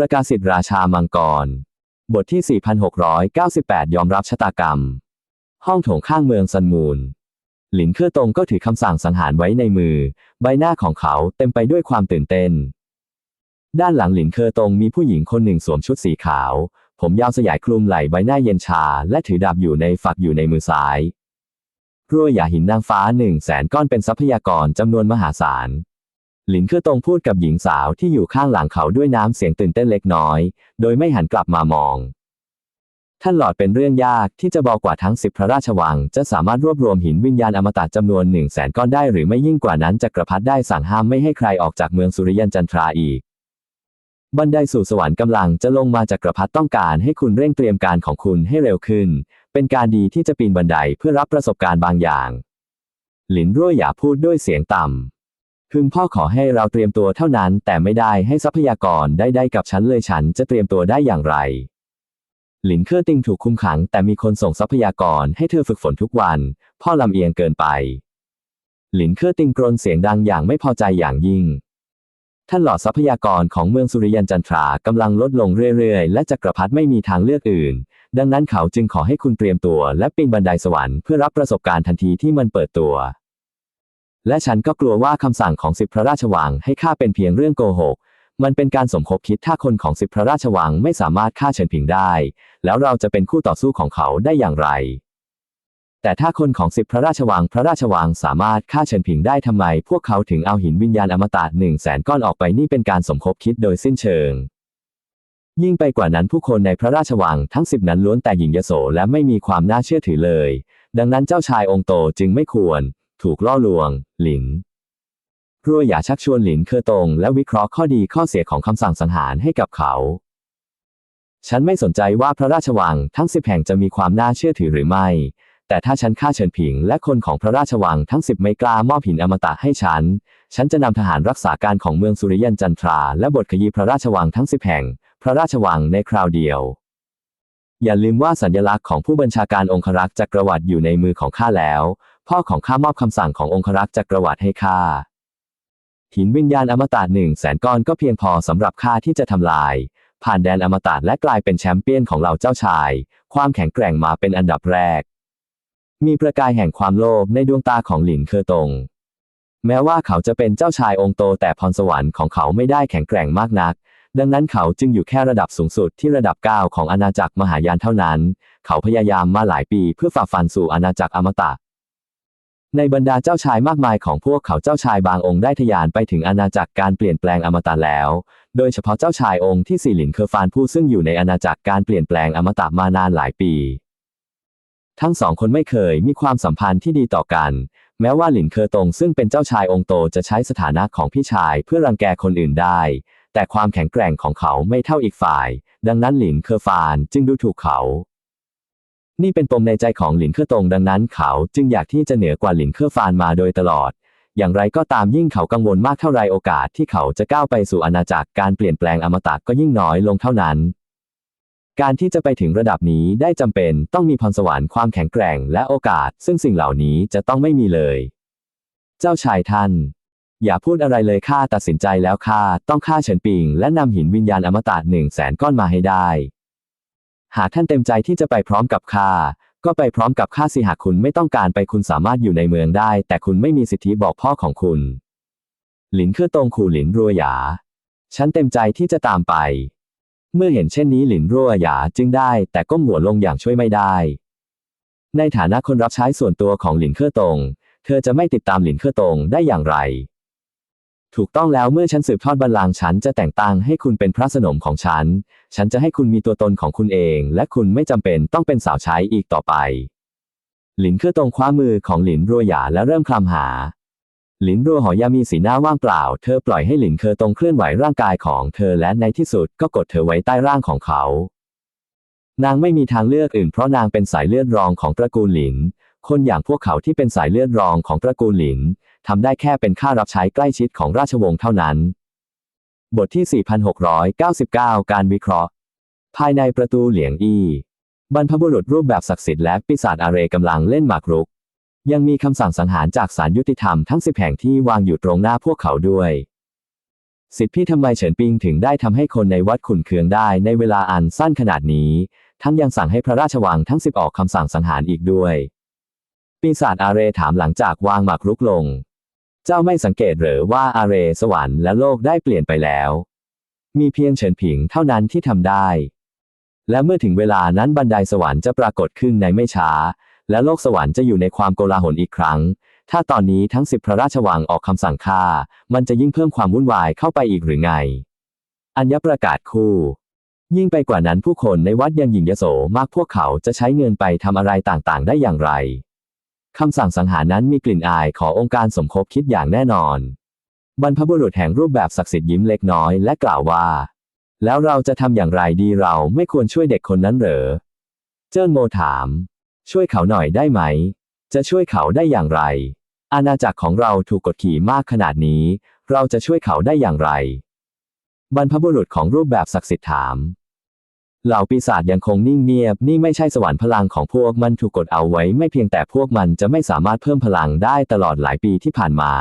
ประกาศสิทธิราชามังกร บทที่ 4698 ยอมรับชะตากรรม ห้องโถงข้างเมืองซันมูนหลินเคอตงก็ถือคำสั่งสังหารไว้ในมือ ใบหน้าของเขาเต็มไปด้วยความตื่นเต้น ด้านหลังหลินเคอตงมีผู้หญิงคนหนึ่งสวมชุดสีขาว ผมยาวสยายคลุมไหล่ใบหน้าเย็นชา และถือดาบอยู่ในฝักอยู่ในมือซ้ายรั่วหยาหินนางฟ้าหนึ่งแสนก้อนเป็นทรัพยากรจำนวนมหาศาล หลินเคอตงพูดกับหญิงสาวที่อยู่ข้างหลังเขาด้วยน้ำเสียงตื่นเต้นเล็กน้อย โดยไม่หันกลับมามอง ท่านหลอดเป็นเรื่องยากที่จะบอกกว่าทั้งสิบพระราชวัง จะสามารถรวบรวมหินวิญญาณอมตะจำนวนหนึ่งแสนก้อนได้หรือไม่ยิ่งกว่านั้นจักรพรรดิได้สั่งห้ามไม่ให้ใครออกจากเมืองสุริยันจันทราอีก บันไดสู่สวรรค์กำลังจะลงมาจักรพรรดิต้องการให้คุณเร่งเตรียมการของคุณให้เร็วขึ้น เป็นการดีที่จะปีนบันไดเพื่อรับประสบการณ์บางอย่าง หลินรั่วหยาพูดด้วยเสียงต่ำ พึงพ่อขอให้เราเตรียมตัวเท่านั้น แต่ไม่ได้ให้ทรัพยากรได้ได้กับฉันเลยฉันจะเตรียมตัวได้อย่างไร หลินเคอร์ติงถูกคุมขัง แต่มีคนส่งทรัพยากรให้เธอฝึกฝนทุกวัน พ่อลำเอียงเกินไป หลินเคอร์ติงกรนเสียงดังอย่างไม่พอใจอย่างยิ่งท่านหลอดทรัพยากรของเมืองสุริยันจันทรากำลังลดลงเรื่อยๆ และจักรพรรดิไม่มีทางเลือกอื่น ดังนั้นเขาจึงขอให้คุณเตรียมตัวและปีนบันไดสวรรค์เพื่อรับประสบการณ์ทันทีที่มันเปิดตัว และฉันก็กลัวว่าคำสั่งของสิบพระราชวังให้ข้าเป็นเพียงเรื่องโกหก มันเป็นการสมคบคิดถ้าคนของสิบพระราชวังไม่สามารถฆ่าเฉินผิงได้ แล้วเราจะเป็นคู่ต่อสู้ของเขาได้อย่างไร แต่ถ้าคนของสิบพระราชวังพระราชวังสามารถฆ่าเฉินผิงได้ทำไม พวกเขาถึงเอาหินวิญญาณอมตะหนึ่งแสนก้อนออกไปนี่เป็นการสมคบคิดโดยสิ้นเชิงยิ่งไปกว่านั้นผู้คนในพระราชวังทั้งสิบนั้นล้วนแต่หญิงยโสและไม่มีความน่าเชื่อถือเลย ดังนั้นเจ้าชายองค์โตจึงไม่ควร ถูกล่อลวง หลินรั่วอย่าชักชวนหลินเคอตงและวิเคราะห์ข้อดีข้อเสียของคำสั่งสังหารให้กับเขา ฉันไม่สนใจว่าพระราชวังทั้งสิบแห่งจะมีความน่าเชื่อถือหรือไม่ แต่ถ้าฉันฆ่าเฉินผิงและคนของพระราชวังทั้งสิบไม่กล้ามอบหินอมตะให้ฉัน ฉันจะนำทหารรักษาการของเมืองสุริยันจันทราและบทขยี้พระราชวังทั้งสิบแห่ง พระราชวังในคราวเดียว อย่าลืมว่าสัญลักษณ์ของผู้บัญชาการองครักษ์จักรวรรดิอยู่ในมือของข้าแล้ว พ่อของข้ามอบคำสั่งขององครักษ์จักรวรรดิให้ข้าหินวิญญาณอมตะหนึ่งแสนก้อนก็เพียงพอสำหรับข้าที่จะทำลาย ผ่านแดนอมตะและกลายเป็นแชมเปี้ยนของเหล่าเจ้าชาย ความแข็งแกร่งมาเป็นอันดับแรก มีประกายแห่งความโลภในดวงตาของหลินเคอตง แม้ว่าเขาจะเป็นเจ้าชายองค์โตแต่พรสวรรค์ของเขาไม่ได้แข็งแกร่งมากนัก ดังนั้นเขาจึงอยู่แค่ระดับสูงสุดที่ระดับ 9 ของอาณาจักรมหายานเท่านั้น เขาพยายามมาหลายปีเพื่อฝ่าฟันสู่อาณาจักรอมตะ ในบรรดาเจ้าชายมากมายของพวกเขาเจ้าชายบางองค์ได้ทะยานไปถึงอาณาจักรการเปลี่ยนแปลงอมตะแล้ว โดยเฉพาะเจ้าชายองค์ที่สี่หลินเคอฟานผู้ซึ่งอยู่ในอาณาจักรการเปลี่ยนแปลงอมตะมานานหลายปี ทั้งสองคนไม่เคยมีความสัมพันธ์ที่ดีต่อกัน แม้ว่าหลินเคอตงซึ่งเป็นเจ้าชายองค์โตจะใช้สถานะของพี่ชายเพื่อรังแกคนอื่นได้ แต่ความแข็งแกร่งของเขาไม่เท่าอีกฝ่าย ดังนั้นหลินเคอฟานจึงดูถูกเขา นี่เป็นปมในใจของหลินเคอตงดังนั้นเขาจึงอยากที่จะเหนือกว่าหลินเคอฟานมาโดยตลอด อย่างไรก็ตามยิ่งเขากังวลมากเท่าไรโอกาสที่เขาจะก้าวไปสู่อาณาจักรการเปลี่ยนแปลงอมตะก็ยิ่งน้อยลงเท่านั้น การที่จะไปถึงระดับนี้ได้จำเป็นต้องมีพรสวรรค์ความแข็งแกร่งและโอกาส ซึ่งสิ่งเหล่านี้จะต้องไม่มีเลย เจ้าชายท่านอย่าพูดอะไรเลยข้าตัดสินใจแล้วข้าต้องฆ่าเฉินปิง และนำหินวิญญาณอมตะหนึ่งแสนก้อนมาให้ได้ หากท่านเต็มใจที่จะไปพร้อมกับข้าก็ไปพร้อมกับข้าสิหากคุณไม่ต้องการไปคุณสามารถอยู่ในเมืองได้ แต่คุณไม่มีสิทธิบอกพ่อของคุณ หลินเครือตงขู่หลินรัวหยา ฉันเต็มใจที่จะตามไป เมื่อเห็นเช่นนี้หลินรัวหยาจึงได้ แต่ก้มหัวลงอย่างช่วยไม่ได้ ในฐานะคนรับใช้ส่วนตัวของหลินเครือตง เธอจะไม่ติดตามหลินเครือตงได้อย่างไร ถูกต้องแล้วเมื่อฉันสืบทอดบัลลังก์ฉันจะแต่งตั้งให้คุณเป็นพระสนมของฉัน ฉันจะให้คุณมีตัวตนของคุณเอง และคุณไม่จำเป็นต้องเป็นสาวใช้อีกต่อไป หลินเครือตงคว้ามือของหลินรัวหยาและเริ่มคลำหา หลินรัวหอยามีสีหน้าว่างเปล่า เธอปล่อยให้หลินเคอตรงเคลื่อนไหวร่างกายของเธอและในที่สุดก็กดเธอไว้ใต้ร่างของเขา นางไม่มีทางเลือกอื่นเพราะนางเป็นสายเลือดรองของตระกูลหลิน คนอย่างพวกเขาที่เป็นสายเลือดรองของตระกูลหลิน ทำได้แค่เป็นข้ารับใช้ใกล้ชิดของราชวงศ์เท่านั้น บทที่ 4699 การวิเคราะห์ ภายในประตูเหลียงอี้ บรรพบุรุษรูปแบบศักดิ์สิทธิ์และปีศาจอาเรกำลังเล่นหมากรุก ยังมีคำสั่งสังหารจากศาลยุติธรรมทั้งสิบแห่งที่วางอยู่ตรงหน้าพวกเขาด้วยสิทธิพี่ทำไมเฉินปิงถึงได้ทำให้คนในวัดขุนเคืองได้ในเวลาอันสั้นขนาดนี้ ทั้งยังสั่งให้พระราชวังทั้งสิบออกคำสั่งสังหารอีกด้วย ปีศาจอาเรถามหลังจากวางหมากรุกลง เจ้าไม่สังเกตหรือว่าอาเรสวรรค์และโลกได้เปลี่ยนไปแล้ว มีเพียงเฉินผิงเท่านั้นที่ทำได้ และเมื่อถึงเวลานั้นบันไดสวรรค์จะปรากฏขึ้นในไม่ช้า และโลกสวรรค์จะอยู่ในความโกลาหลอีกครั้ง ถ้าตอนนี้ทั้งสิบพระราชวังออกคำสั่งฆ่า มันจะยิ่งเพิ่มความวุ่นวายเข้าไปอีกหรือไง อัญญประกาศคู่ยิ่งไปกว่านั้นผู้คนในวัดยังหยิ่งยโสมากพวกเขาจะใช้เงินไปทำอะไรต่างๆ ได้อย่างไร คำสั่งสังหารนั้นมีกลิ่นอายขององค์การสมคบคิดอย่างแน่นอน บรรพบุรุษแห่งรูปแบบศักดิ์สิทธิ์ยิ้มเล็กน้อยและกล่าวว่า แล้วเราจะทำอย่างไรดีเราไม่ควรช่วยเด็กคนนั้นเหรอ เจิ้นโมถาม ช่วยเขาหน่อยได้ไหม จะช่วยเขาได้อย่างไร อาณาจักรของเราถูกกดขี่มากขนาดนี้ เราจะช่วยเขาได้อย่างไร บรรพบุรุษของรูปแบบศักดิ์สิทธิ์ถาม เหล่าปีศาจยังคงนิ่งเงียบ นี่ไม่ใช่สวรรค์พลังของพวกมันถูกกดเอาไว้ ไม่เพียงแต่พวกมันจะไม่สามารถเพิ่มพลังได้ตลอดหลายปีที่ผ่านมา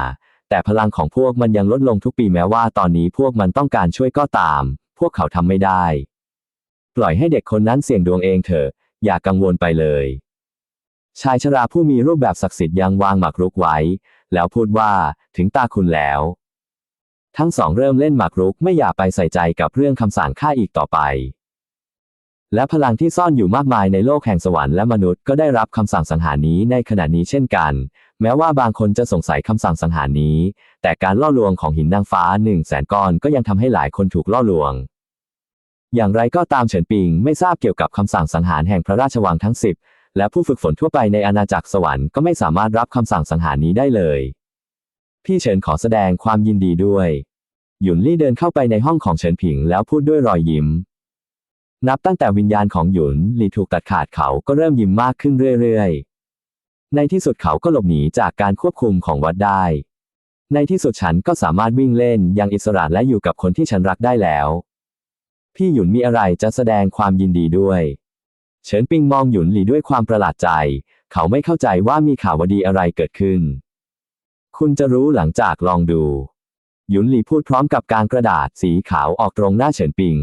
แต่พลังของพวกมันยังลดลงทุกปีแม้ว่าตอนนี้พวกมันต้องการช่วยก็ตาม พวกเขาทำไม่ได้ ปล่อยให้เด็กคนนั้นเสี่ยงดวงเองเถอะ อย่ากังวลไปเลย ชายชราผู้มีรูปแบบศักดิ์สิทธิ์ยังวางหมากรุกไว้ แล้วพูดว่าถึงตาคุณแล้ว ทั้งสองเริ่มเล่นหมากรุกไม่อยากไปใส่ใจกับเรื่องคำสั่งฆ่าอีกต่อไป และพลังที่ซ่อนอยู่มากมายในโลกแห่งสวรรค์และมนุษย์ก็ได้รับคำสั่งสังหารนี้ในขณะนี้เช่นกัน แม้ว่าบางคนจะสงสัยคำสั่งสังหารนี้ แต่การล่อลวงของหินนางฟ้าหนึ่งแสนก้อนก็ยังทำให้หลายคนถูกล่อลวง อย่างไรก็ตามเฉินปิงไม่ทราบเกี่ยวกับคำสั่งสังหารแห่งพระราชวังทั้งสิบและผู้ฝึกฝนทั่วไปในอาณาจักรสวรรค์ก็ไม่สามารถรับคำสั่งสังหารนี้ได้เลย พี่เฉินขอแสดงความยินดีด้วย หยุนลี่เดินเข้าไปในห้องของเฉินผิงแล้วพูดด้วยรอยยิ้ม นับตั้งแต่วิญญาณของหยุนหลีถูกตัดขาดเขาก็เริ่มยิ้มมากขึ้นเรื่อยๆ ในที่สุดเขาก็หลบหนีจากการควบคุมของวัดได้ ในที่สุดฉันก็สามารถวิ่งเล่นอย่างอิสระและอยู่กับคนที่ฉันรักได้แล้ว พี่หยุนมีอะไรจะแสดงความยินดีด้วย เฉินปิงมองหยุนหลีด้วยความประหลาดใจ เขาไม่เข้าใจว่ามีข่าวดีอะไรเกิดขึ้น คุณจะรู้หลังจากลองดู หยุนหลีพูดพร้อมกับการกระดาษสีขาวออกตรงหน้าเฉินปิง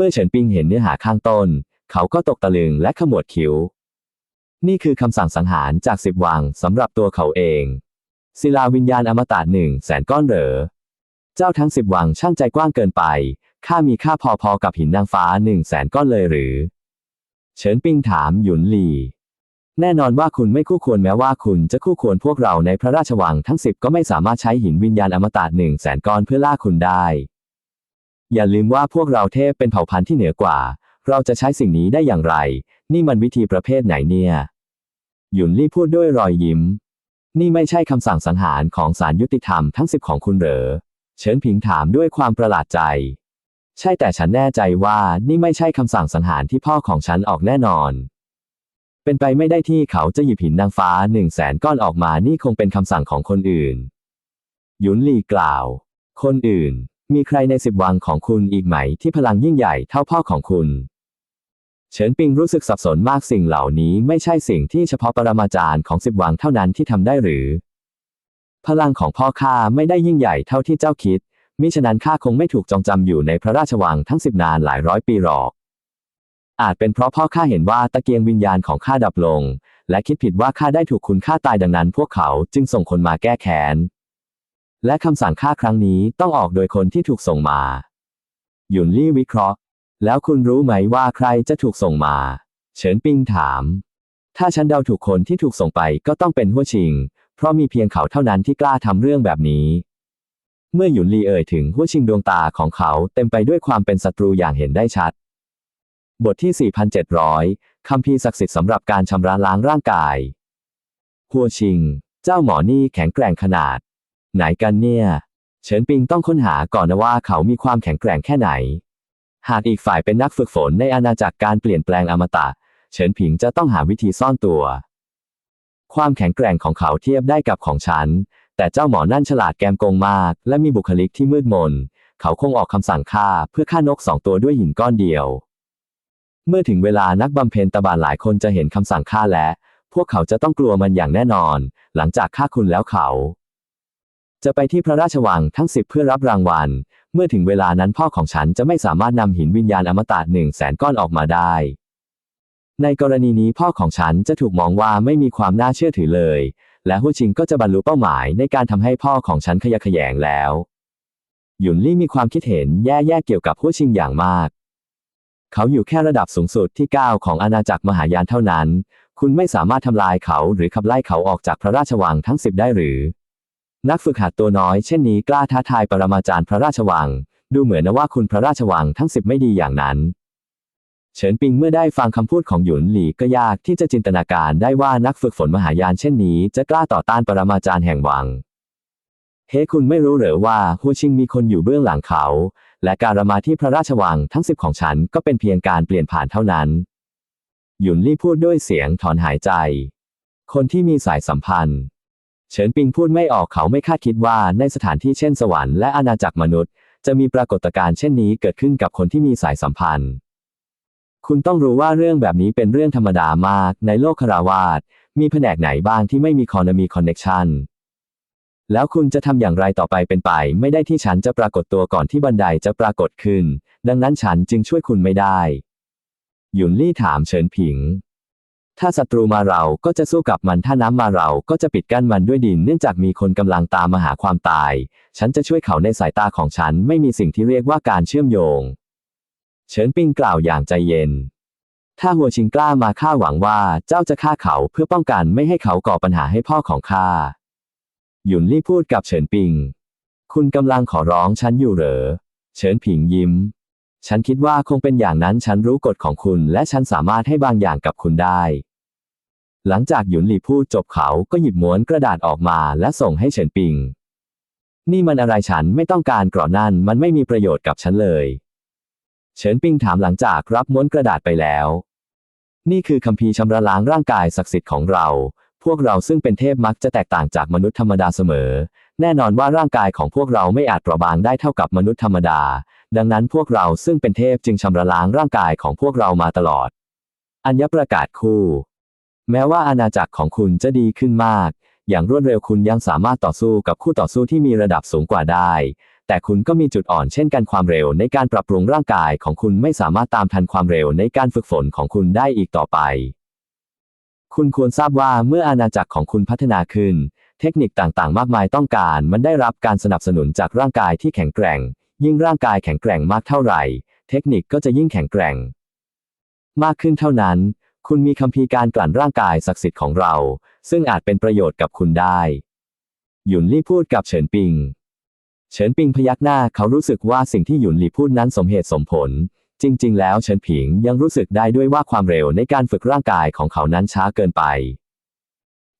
เมื่อเฉินปิงเห็นเนื้อหาข้างต้น เขาก็ตกตะลึงและขมวดคิ้ว นี่คือคำสั่งสังหารจากสิบวังสำหรับตัวเขาเอง ศิลาวิญญาณอมตะหนึ่งแสนก้อนเหรอ เจ้าทั้งสิบวังช่างใจกว้างเกินไป ข้ามีค่าพอๆกับหินนางฟ้าหนึ่งแสนก้อนเลยหรือ เฉินปิงถามหยุนหลีแน่นอนว่าคุณไม่คู่ควรแม้ว่าคุณจะคู่ควรพวกเราในพระราชวังทั้งสิบก็ไม่สามารถใช้หินวิญญาณอมตะหนึ่งแสนก้อนเพื่อล่าคุณได้ อย่าลืมว่าพวกเราเทพเป็นเผ่าพันธุ์ที่เหนือกว่า เราจะใช้สิ่งนี้ได้อย่างไร นี่มันวิธีประเภทไหนเนี่ย หยุนลี่พูดด้วยรอยยิ้ม นี่ไม่ใช่คำสั่งสังหารของศาลยุติธรรมทั้งสิบของคุณเหรอ เฉินผิงถามด้วยความประหลาดใจ ใช่แต่ฉันแน่ใจว่านี่ไม่ใช่คำสั่งสังหารที่พ่อของฉันออกแน่นอน เป็นไปไม่ได้ที่เขาจะหยิบหินนางฟ้าหนึ่งแสนก้อนออกมานี่คงเป็นคำสั่งของคนอื่น หยุนลี่กล่าว คนอื่น มีใครในสิบวังของคุณอีกไหมที่พลังยิ่งใหญ่เท่าพ่อของคุณ เฉินปิงรู้สึกสับสนมากสิ่งเหล่านี้ไม่ใช่สิ่งที่เฉพาะปรมาจารย์ของสิบวังเท่านั้นที่ทำได้หรือ พลังของพ่อข้าไม่ได้ยิ่งใหญ่เท่าที่เจ้าคิด มิฉะนั้นข้าคงไม่ถูกจองจำอยู่ในพระราชวังทั้งสิบนานหลายร้อยปีหรอก อาจเป็นเพราะพ่อข้าเห็นว่าตะเกียงวิญญาณของข้าดับลง และคิดผิดว่าข้าได้ถูกคุณฆ่าตายดังนั้น พวกเขาจึงส่งคนมาแก้แค้น และคำสั่งฆ่าครั้งนี้ต้องออกโดยคนที่ถูกส่งมา หยุนลี่วิเคราะห์ แล้วคุณรู้ไหมว่าใครจะถูกส่งมา เฉินปิงถาม ถ้าฉันเดาถูกคนที่ถูกส่งไปก็ต้องเป็นหัวชิง เพราะมีเพียงเขาเท่านั้นที่กล้าทำเรื่องแบบนี้ เมื่อหยุนลีเอ่ยถึงหัวชิงดวงตาของเขาเต็มไปด้วยความเป็นศัตรูอย่างเห็นได้ชัด บทที่ 4,700คำพีร์ศักดิ์สิทธิ์สำหรับการชำระล้างร่างกายหัวชิง เจ้าหมอนี่แข็งแกร่งขนาด ไหนกันเนี่ย เฉินปิงต้องค้นหาก่อนนะว่าเขามีความแข็งแกร่งแค่ไหน หากอีกฝ่ายเป็นนักฝึกฝนในอาณาจักรการเปลี่ยนแปลงอมตะ เฉินผิงจะต้องหาวิธีซ่อนตัว ความแข็งแกร่งของเขาเทียบได้กับของฉัน แต่เจ้าหมอนั่นฉลาดแกมโกงมาก และมีบุคลิกที่มืดมน เขาคงออกคำสั่งฆ่าเพื่อฆ่านกสองตัวด้วยหินก้อนเดียว เมื่อถึงเวลานักบำเพ็ญตบานหลายคนจะเห็นคำสั่งฆ่าและ พวกเขาจะต้องกลัวมันอย่างแน่นอน หลังจากฆ่าคุณแล้วเขา จะไปที่พระราชวังทั้งสิบเพื่อรับรางวัล เมื่อถึงเวลานั้นพ่อของฉันจะไม่สามารถนำหินวิญญาณอมตะหนึ่งแสนก้อนออกมาได้ ในกรณีนี้พ่อของฉันจะถูกมองว่าไม่มีความน่าเชื่อถือเลย และฮู้ชิงก็จะบรรลุเป้าหมายในการทำให้พ่อของฉันขยะแขยงแล้ว หยุนลี่มีความคิดเห็นแย่ๆเกี่ยวกับฮู้ชิงอย่างมาก เขาอยู่แค่ระดับสูงสุดที่ 9 ของอาณาจักรมหายานเท่านั้น คุณไม่สามารถทำลายเขาหรือขับไล่เขาออกจากพระราชวังทั้งสิบได้หรือ นักฝึกหัดตัวน้อยเช่นนี้กล้าท้าทายปรมาจารย์พระราชวัง ดูเหมือนนะว่าคุณพระราชวังทั้งสิบไม่ดีอย่างนั้น เฉินปิงเมื่อได้ฟังคำพูดของหยุนหลีก็ยากที่จะจินตนาการได้ว่านักฝึกฝนมหายานเช่นนี้จะกล้าต่อต้านปรมาจารย์แห่งวัง เฮ้คุณไม่รู้เหรอว่าฮูชิงมีคนอยู่เบื้องหลังเขา และการมาที่พระราชวังทั้งสิบของฉันก็เป็นเพียงการเปลี่ยนผ่านเท่านั้น หยุนลี่พูดด้วยเสียงถอนหายใจ คนที่มีสายสัมพันธ์ เฉินปิงพูดไม่ออกเขาไม่คาดคิดว่าในสถานที่เช่นสวรรค์และอาณาจักรมนุษย์ จะมีปรากฏการณ์เช่นนี้เกิดขึ้นกับคนที่มีสายสัมพันธ์ คุณต้องรู้ว่าเรื่องแบบนี้เป็นเรื่องธรรมดามาก ในโลกคาราวาสมีแผนกไหนบ้างที่ไม่มีคอนมีคอนเน็ชันแล้วคุณจะทำอย่างไรต่อไปเป็นไป ไม่ได้ที่ฉันจะปรากฏตัวก่อนที่บันไดจะปรากฏขึ้น ดังนั้นฉันจึงช่วยคุณไม่ได้ หยุนลี่ถามเฉินผิง ถ้าศัตรูมาเราก็จะสู้กับมันถ้าน้ำมาเราก็จะปิดกั้นมันด้วยดินเนื่องจากมีคนกำลังตามมาหาความตาย ฉันจะช่วยเขาในสายตาของฉันไม่มีสิ่งที่เรียกว่าการเชื่อมโยง เฉินปิงกล่าวอย่างใจเย็น ถ้าหัวชิงกล้ามาข้าหวังว่าเจ้าจะฆ่าเขาเพื่อป้องกันไม่ให้เขาก่อปัญหาให้พ่อของข้า หยุนลี่พูดกับเฉินปิง คุณกำลังขอร้องฉันอยู่เหรอ เฉินผิงยิ้ม ฉันคิดว่าคงเป็นอย่างนั้นฉันรู้กฎของคุณและฉันสามารถให้บางอย่างกับคุณได้ หลังจากหยุนหลี่พูดจบเขาก็หยิบม้วนกระดาษออกมาและส่งให้เฉินปิง นี่มันอะไรฉันไม่ต้องการกรอนั่นมันไม่มีประโยชน์กับฉันเลย เฉินปิงถามหลังจากรับม้วนกระดาษไปแล้ว นี่คือคัมภีร์ชำระล้างร่างกายศักดิ์สิทธิ์ของเรา พวกเราซึ่งเป็นเทพมักจะแตกต่างจากมนุษย์ธรรมดาเสมอ แน่นอนว่าร่างกายของพวกเราไม่อาจเปราะบางได้เท่ากับมนุษย์ธรรมดา ดังนั้นพวกเราซึ่งเป็นเทพจึงชำระล้างร่างกายของพวกเรามาตลอด อัญญประกาศคู่ แม้ว่าอาณาจักรของคุณจะดีขึ้นมาก อย่างรวดเร็วคุณยังสามารถต่อสู้กับคู่ต่อสู้ที่มีระดับสูงกว่าได้ แต่คุณก็มีจุดอ่อนเช่นกันความเร็วในการปรับปรุงร่างกายของคุณไม่สามารถตามทันความเร็วในการฝึกฝนของคุณได้อีกต่อไป คุณควรทราบว่าเมื่ออาณาจักรของคุณพัฒนาขึ้น เทคนิคต่างๆ มากมายต้องการ มันได้รับการสนับสนุนจากร่างกายที่แข็งแกร่ง ยิ่งร่างกายแข็งแกร่งมากเท่าไหร่ เทคนิคก็จะยิ่งแข็งแกร่ง มากขึ้นเท่านั้น คุณมีคัมภีร์การกลั่นร่างกายศักดิ์สิทธิ์ของเรา ซึ่งอาจเป็นประโยชน์กับคุณได้ หยุนลี่พูดกับเฉินปิง เฉินปิงพยักหน้าเขารู้สึกว่าสิ่งที่หยุนลี่พูดนั้นสมเหตุสมผล จริง ๆ แล้วเฉินผิงยังรู้สึกได้ด้วยว่าความเร็วในการฝึกร่างกายของเขานั้นช้าเกินไป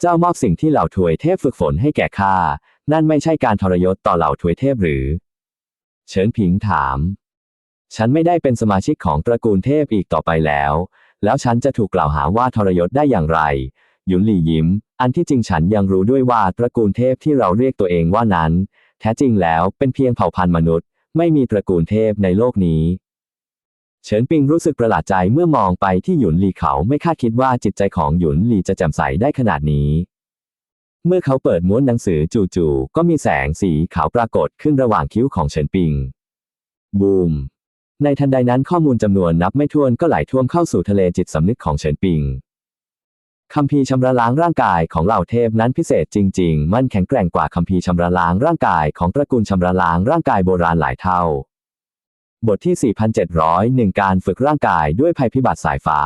เจ้ามอบสิ่งที่เหล่าถวยเทพฝึกฝนให้แก่ข้า นั่นไม่ใช่การทรยศต่อเหล่าถวยเทพหรือ เฉินผิงถาม ฉันไม่ได้เป็นสมาชิกของตระกูลเทพอีกต่อไปแล้ว แล้วฉันจะถูกกล่าวหาว่าทรยศได้อย่างไร หยุนหลี่ยิ้ม อันที่จริงฉันยังรู้ด้วยว่าตระกูลเทพที่เราเรียกตัวเองว่านั้น แท้จริงแล้วเป็นเพียงเผ่าพันธุ์มนุษย์ ไม่มีตระกูลเทพในโลกนี้ เฉินปิงรู้สึกประหลาดใจเมื่อมองไปที่หยุนหลี่เขาไม่คาดคิดว่าจิตใจของหยุนหลี่จะแจ่มใสได้ขนาดนี้ เมื่อเขาเปิดม้วนหนังสือจู่ๆก็มีแสงสีขาวปรากฏขึ้นระหว่างคิ้วของเฉินปิง บูม ในทันใดนั้นข้อมูลจำนวนนับไม่ถ้วนก็ไหลท่วมเข้าสู่ทะเลจิตสำนึกของเฉินปิงคัมภีร์ชำระล้างร่างกายของเหล่าเทพนั้นพิเศษจริง ๆ มันแข็งแกร่งกว่าคัมภีร์ชำระล้างร่างกายของตระกูลชำระล้างร่างกายโบราณหลายเท่า บทที่ 4,701 การฝึกร่างกายด้วยภัยพิบัติสายฟ้า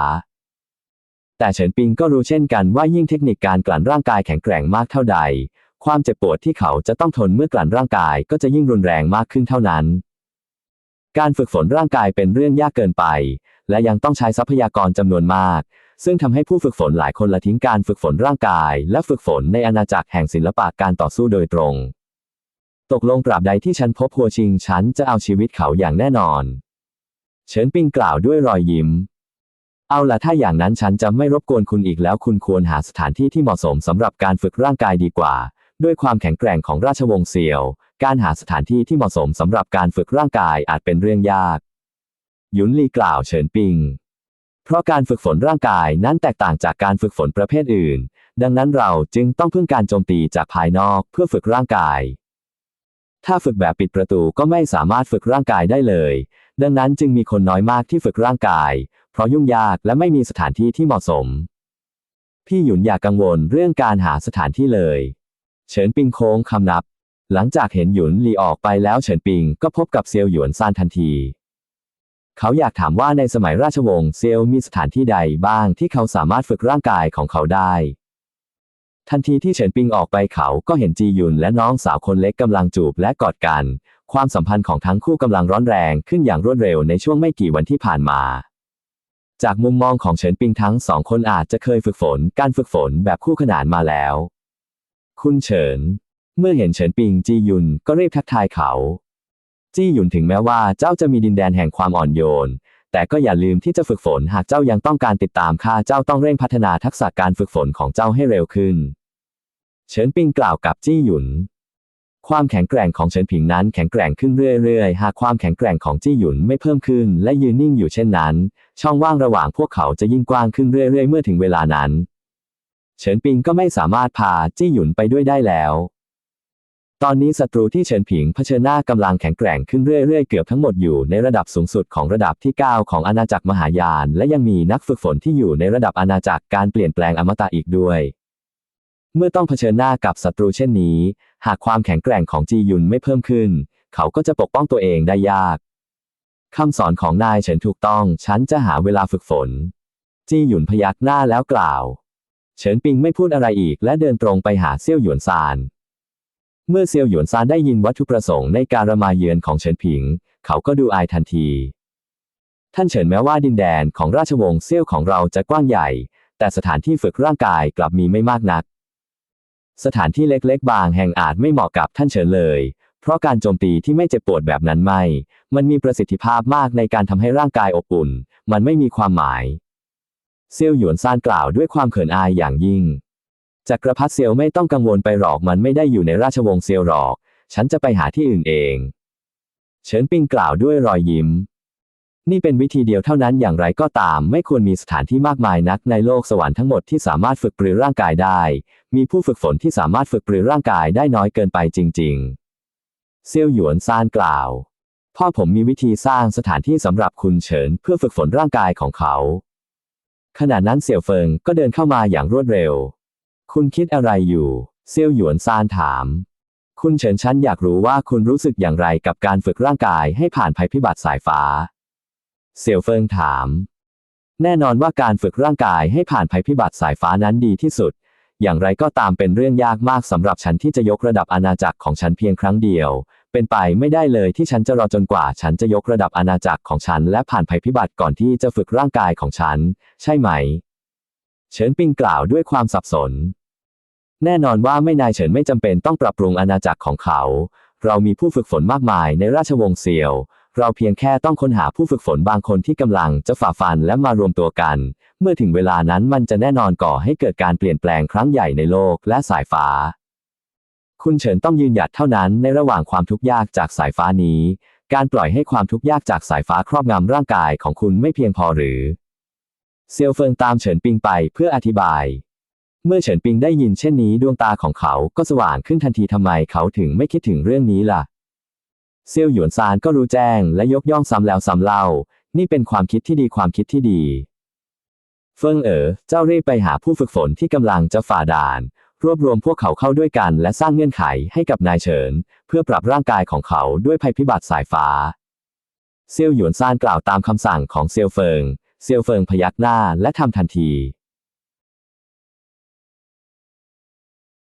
แต่เฉินปิงก็รู้เช่นกันว่ายิ่งเทคนิคการกลั่นร่างกายแข็งแกร่งมากเท่าใด ความเจ็บปวดที่เขาจะต้องทนเมื่อกลั่นร่างกายก็จะยิ่งรุนแรงมากขึ้นเท่านั้น การฝึกฝนร่างกายเป็นเรื่องยากเกินไป และยังต้องใช้ทรัพยากรจำนวนมาก ซึ่งทำให้ผู้ฝึกฝนหลายคนละทิ้งการฝึกฝนร่างกาย และฝึกฝนในอาณาจักรแห่งศิลปะการต่อสู้โดยตรง ตกลงปราบใดที่ฉันพบหัวชิง ฉันจะเอาชีวิตเขาอย่างแน่นอน เฉินปิงกล่าวด้วยรอยยิ้ม เอาล่ะถ้าอย่างนั้นฉันจะไม่รบกวนคุณอีกแล้ว คุณควรหาสถานที่ที่เหมาะสมสำหรับการฝึกร่างกายดีกว่า ด้วยความแข็งแกร่งของราชวงศ์เซียว การหาสถานที่ที่เหมาะสมสำหรับการฝึกร่างกายอาจเป็นเรื่องยากหยุนลีกล่าวเฉินปิง เพราะการฝึกฝนร่างกายนั้นแตกต่างจากการฝึกฝนประเภทอื่น ดังนั้นเราจึงต้องพึ่งการโจมตีจากภายนอกเพื่อฝึกร่างกาย ถ้าฝึกแบบปิดประตูก็ไม่สามารถฝึกร่างกายได้เลย ดังนั้นจึงมีคนน้อยมากที่ฝึกร่างกาย เพราะยุ่งยากและไม่มีสถานที่ที่เหมาะสม พี่หยุนอย่ากกังวลเรื่องการหาสถานที่เลย เฉินปิงโค้งคำนับ หลังจากเห็นหยุนหลีออกไปแล้วเฉินปิงก็พบกับเซียวหยวนซานทันที เขาอยากถามว่าในสมัยราชวงศ์เซียวมีสถานที่ใดบ้างที่เขาสามารถฝึกร่างกายของเขาได้ ทันทีที่เฉินปิงออกไปเขาก็เห็นจีหยุนและน้องสาวคนเล็กกำลังจูบและกอดกัน ความสัมพันธ์ของทั้งคู่กำลังร้อนแรงขึ้นอย่างรวดเร็วในช่วงไม่กี่วันที่ผ่านมาจากมุมมองของเฉินปิงทั้งสองคนอาจจะเคยฝึกฝนการฝึกฝนแบบคู่ขนานมาแล้ว คุณเฉิน เมื่อเห็นเฉินปิงจียุนก็รีบทักทายเขา จี้หยุนถึงแม้ว่าเจ้าจะมีดินแดนแห่งความอ่อนโยน แต่ก็อย่าลืมที่จะฝึกฝนหากเจ้ายังต้องการติดตามข้าเจ้าต้องเร่งพัฒนาทักษะการฝึกฝนของเจ้าให้เร็วขึ้น เฉินปิงกล่าวกับจี้หยุน ความแข็งแกร่งของเฉินผิงนั้นแข็งแกร่งขึ้นเรื่อยๆ หากความแข็งแกร่งของจี้หยุนไม่เพิ่มขึ้น และยืนนิ่งอยู่เช่นนั้น ช่องว่างระหว่างพวกเขาจะยิ่งกว้างขึ้นเรื่อยๆ เมื่อถึงเวลานั้น เฉินปิงก็ไม่สามารถพาจี้หยุนไปด้วยได้แล้ว ตอนนี้ศัตรูที่เฉินผิงเผชิญหน้ากำลังแข็งแกร่งขึ้นเรื่อยๆ เกือบทั้งหมดอยู่ในระดับสูงสุดของระดับที่ 9 ของอาณาจักรมหายาน และยังมีนักฝึกฝนที่อยู่ในระดับอาณาจักรการเปลี่ยนแปลงอมตะอีกด้วย เมื่อต้องเผชิญหน้ากับศัตรูเช่นนี้ หากความแข็งแกร่งของจียุนไม่เพิ่มขึ้น เขาก็จะปกป้องตัวเองได้ยากคำสอนของนายเฉินถูกต้อง ฉันจะหาเวลาฝึกฝน จีหยุนพยักหน้าแล้วกล่าว เฉินปิงไม่พูดอะไรอีกและเดินตรงไปหาเซี่ยวหยวนซาน เมื่อเซียวหยวนซานได้ยินวัตถุประสงค์ในการมาเยือนของเฉินผิง เขาก็ดูอายทันที ท่านเฉินแม้ว่าดินแดนของราชวงศ์เซี่ยวของเราจะกว้างใหญ่ แต่สถานที่ฝึกร่างกายกลับมีไม่มากนัก สถานที่เล็กๆ บางแห่งอาจไม่เหมาะกับท่านเฉินเลย เพราะการโจมตีที่ไม่เจ็บปวดแบบนั้นไม่ มันมีประสิทธิภาพมากในการทำให้ร่างกายอบอุ่น มันไม่มีความหมาย เซียวหยวนซานกล่าวด้วยความเขินอายอย่างยิ่ง จักรพรรดิเซียวไม่ต้องกังวลไปหรอกมันไม่ได้อยู่ในราชวงศ์เซียวหรอก ฉันจะไปหาที่อื่นเอง เฉินปิงกล่าวด้วยรอยยิ้ม นี่เป็นวิธีเดียวเท่านั้นอย่างไรก็ตาม ไม่ควรมีสถานที่มากมายนักในโลกสวรรค์ทั้งหมดที่สามารถฝึกปรือร่างกายได้ มีผู้ฝึกฝนที่สามารถฝึกปรือร่างกายได้น้อยเกินไปจริง ๆ เซียวหยวนซานกล่าว พ่อผมมีวิธีสร้างสถานที่สำหรับคุณเฉินเพื่อฝึกฝนร่างกายของเขา ขณะนั้นเสี่ยวเฟิงก็เดินเข้ามาอย่างรวดเร็ว คุณคิดอะไรอยู่ เซี่ยวหยวนซานถาม คุณเฉินฉันอยากรู้ว่าคุณรู้สึกอย่างไรกับการฝึกร่างกายให้ผ่านภัยพิบัติสายฟ้า เสี่ยวเฟิงถาม แน่นอนว่าการฝึกร่างกายให้ผ่านภัยพิบัติสายฟ้านั้นดีที่สุด อย่างไรก็ตามเป็นเรื่องยากมากสำหรับฉันที่จะยกระดับอาณาจักรของฉันเพียงครั้งเดียว เป็นไปไม่ได้เลยที่ฉันจะรอจนกว่า ฉันจะยกระดับอาณาจักรของฉันและผ่านภัยพิบัติก่อนที่จะฝึกร่างกายของฉัน ใช่ไหม เฉินปิงกล่าวด้วยความสับสน แน่นอนว่าไม่นายเฉินไม่จำเป็นต้องปรับปรุงอาณาจักรของเขา เรามีผู้ฝึกฝนมากมายในราชวงศ์เซียว เราเพียงแค่ต้องค้นหาผู้ฝึกฝนบางคนที่กำลังจะฝ่าฟันและมารวมตัวกัน เมื่อถึงเวลานั้นมันจะแน่นอนก่อให้เกิดการเปลี่ยนแปลงครั้งใหญ่ในโลกและสายฟ้า คุณเฉินต้องยืนหยัดเท่านั้นในระหว่างความทุกข์ยากจากสายฟ้านี้ การปล่อยให้ความทุกข์ยากจากสายฟ้าครอบงำร่างกายของคุณไม่เพียงพอหรือ เซียวเฟิงตามเฉินปิงไปเพื่ออธิบาย เมื่อเฉินปิงได้ยินเช่นนี้ดวงตาของเขาก็สว่างขึ้นทันทีทำไมเขาถึงไม่คิดถึงเรื่องนี้ล่ะ เซี่ยวหยวนซานก็รู้แจ้งและยกย่องซ้ำแล้วซ้ำเล่า นี่เป็นความคิดที่ดีความคิดที่ดี เฟิงเอ๋อเจ้ารีบไปหาผู้ฝึกฝนที่กำลังจะฝ่าด่าน รวบรวมพวกเขาเข้าด้วยกันและสร้างเงื่อนไขให้กับนายเฉิน เพื่อปรับร่างกายของเขาด้วยภัยพิบัติสายฟ้า เซี่ยวหยวนซานกล่าวตามคำสั่งของเซียวเฟิง เซียวเฟิงพยักหน้าและทำทันที